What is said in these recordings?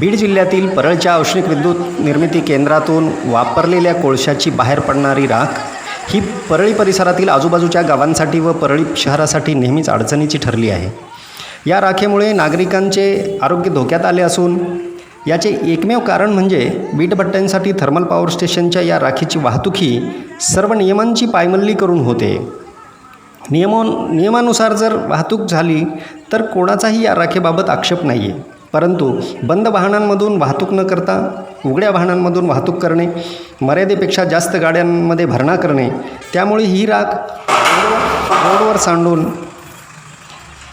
बीड जिल्ह्यातील परळच्या औष्णिक विद्युत निर्मिती केंद्रातून वापरलेल्या कोळशाची बाहेर पडणारी राख ही परळी परिसरातील आजूबाजूच्या गावांसाठी व परळी शहरासाठी नेहमीच अडचणीची ठरली आहे. या राखेमुळे नागरिकांचे आरोग्य धोक्यात आले असून याचे एकमेव कारण म्हणजे वीटभट्ट्यांसाठी थर्मल पॉवर स्टेशनच्या या राखेची वाहतूक ही सर्व नियमांची पायमल्ली करून होते. नियमो नियमानुसार जर वाहतूक झाली तर कोणाचाही या राखेबाबत आक्षेप नाही आहे परंतु बंद वाहनांमधून वाहतूक न करता उघड्या वाहनांमधून वाहतूक करणे मर्यादेपेक्षा जास्त गाड्यांमध्ये भरणा करणे त्यामुळे ही राख रोडवर सांडून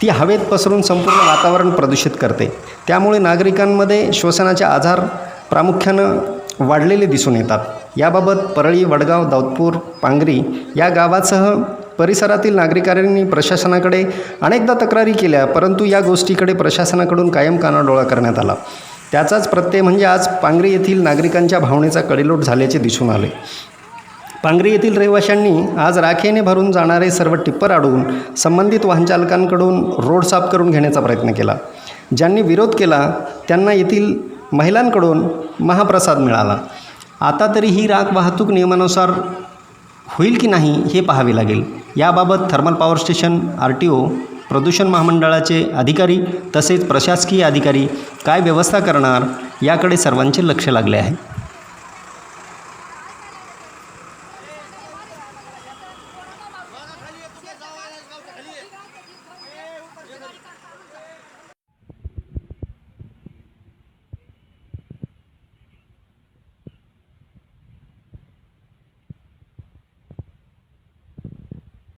ती हवेत पसरून संपूर्ण वातावरण प्रदूषित करते. त्यामुळे नागरिकांमध्ये श्वसनाचे आजार प्रामुख्यानं वाढलेले दिसून येतात. याबाबत परळी वडगाव दाऊदपूर पांगरी या गावासह परिसरातील नागरिकांनी प्रशासनाकडे अनेकदा तक्रारी केल्या परंतु या गोष्टीकडे प्रशासनाकडून कायम कानाडोळा करण्यात आला. त्याचाच प्रत्यय म्हणजे आज पांगरी येथील नागरिकांच्या भावनेचा कडेलोट झाल्याचे दिसून आले. पांगरी येथील रहिवाशांनी आज राखेने भरून जाणारे सर्व टिप्पर अडवून संबंधित वाहनचालकांकडून रोड साफ करून घेण्याचा प्रयत्न केला. ज्यांनी विरोध केला त्यांना येथील महिलांकडून महाप्रसाद मिळाला. आता तरी ही राख वाहतूक नियमानुसार होईल की नाही हे पाहावे लागेल. याबाबत thermal power station R T O प्रदूषण महामंडळाचे अधिकारी तसेच प्रशासकीय अधिकारी काय व्यवस्था करणार याकडे सर्वांचे लक्ष लागले आहे.